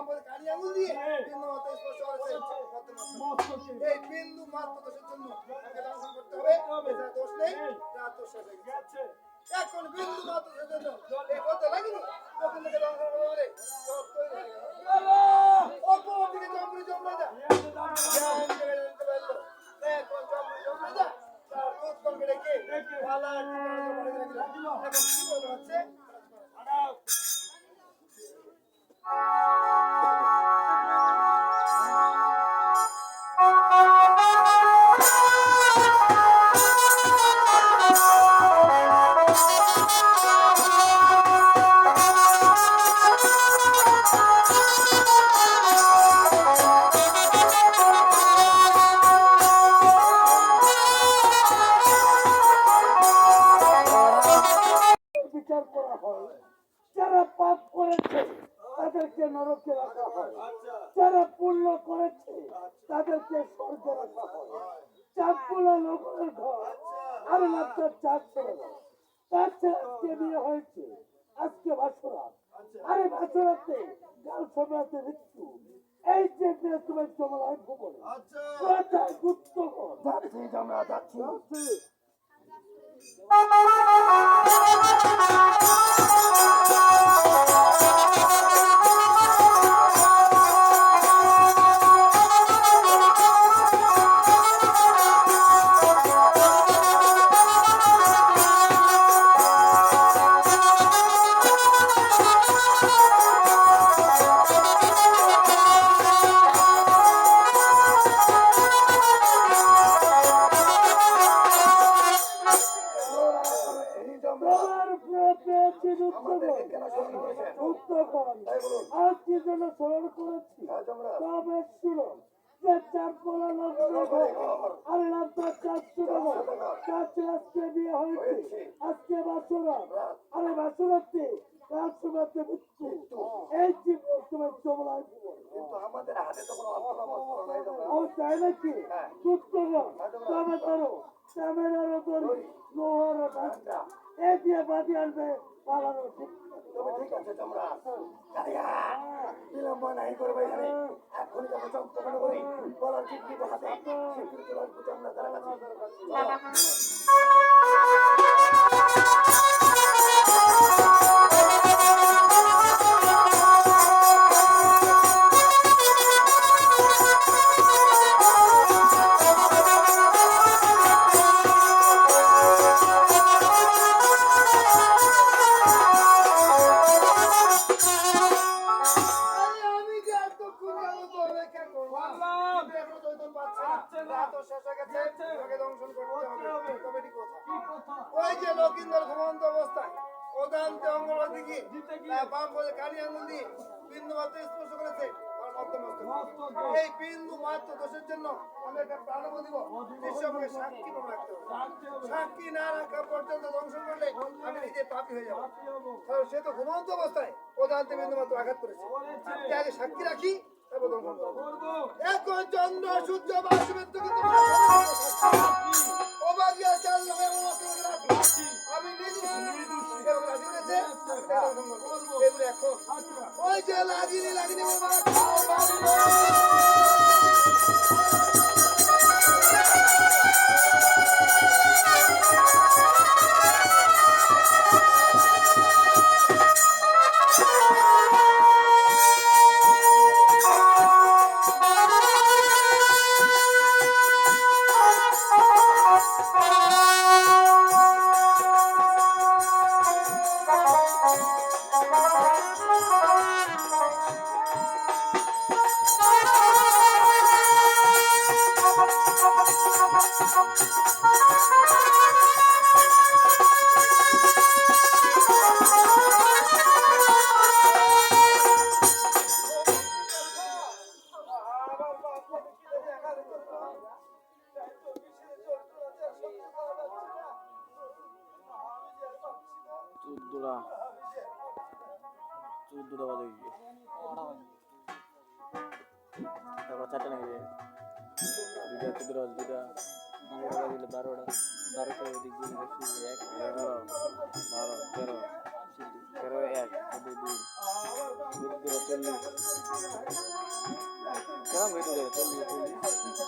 পাশে কালি আঙুল দিয়ে হ্যাঁ। বিন্দু মাত্র স্পর্শ করেছে। এই বিন্দু মাত্র দোষের জন্য তাকে দংশন করতে হবে হবে। দোষ নেই। দোষ হয়ে গেছে। গেছে এখন বিন্দু মাত্র দোষের জন্য এই কথা লাগেনি তখন থেকে দংশন করতে পারে তাদেরকে নরকে রাখা হয়। যারা পুণ্য করেছে তাদেরকে স্বর্গে রাখা হয়। চাঁদপুলা নগরের ঘর আর চাঁদ ছেড়ে আজকে বিয়ে হয়েছে আজকে বাসরা আরে বাসরাতে সবাইতে মৃত্যু। এই যে তোমার জমলায় ভুবনে গুপ্ত যাচ্ছি আমরা যাচ্ছি। তোমার পেয়েছি উত্তরণ আজ কি জন্য স্মরণ করেছি? তবে শুনো যে আরে আপনার চার শুনো চারটে আজকে বিয়ে হয়েছে। আজকে বাসুরা। আরে বাসুরাতে মৃত্যু। এই জীবন। তোমার আমাদের হাতে তো কোনো তোমরা। ও চাই নাকি? উত্তরণ তবে ধরো ক্যামেরারও ধরি। লোহারও ডাক্তার এ দিয়ে বাদি আনবে পালানো ঠিক তবে ঠিক আছে তোমরা। বিলম্ব নাই করবে এখানে। এখনই যাব চম্পকন করি। বলার ঠিক দিব হাতে। শিগগিরই চলে আসব তোমরা ওই যে লকিন্দর ঘুমন্ত অবস্থায় ওদান্তে অঙ্গলতি গিয়ে দিতে গিয়ে। তার বাম পাশে কালি আঙুল দিয়ে বিন্দু মাত্র স্পর্শ করেছে। আমার মধ্য মস্তকে। মস্তকে। এই বিন্দু মাত্র দোষের জন্য আমি একটা প্রাণব দিব। বিশ্বকে সাক্ষী রাখতে হবে। সাক্ষী না রাখা পর্যন্ত দংশন করলে আমি নিজে পাপি হয়ে যাব। রাখতে হবে। কারণ সে তো ঘুমন্ত অবস্থায় ওদান্তে বিন্দু মাত্র আঘাত করেছে। আগে সাক্ষী রাখি এখন চন্দ্র সূর্য রাখি আমি। ওই যে লাগিনি লাগিনি বাবা চোদ্দোটা। চোদ্দোটা বাজে। গিয়ে তারপর চারটে নাকি দুইটা থেকে দশ দুইটা এগারোটা দিলে বারোটা বারোটা ওদিক দিয়ে শুধু এক এগারো বারো তেরো তেরো এক দুই দুই দুই চল্লিশ কেমন বেটে যাবে চল্লিশ চল্লিশ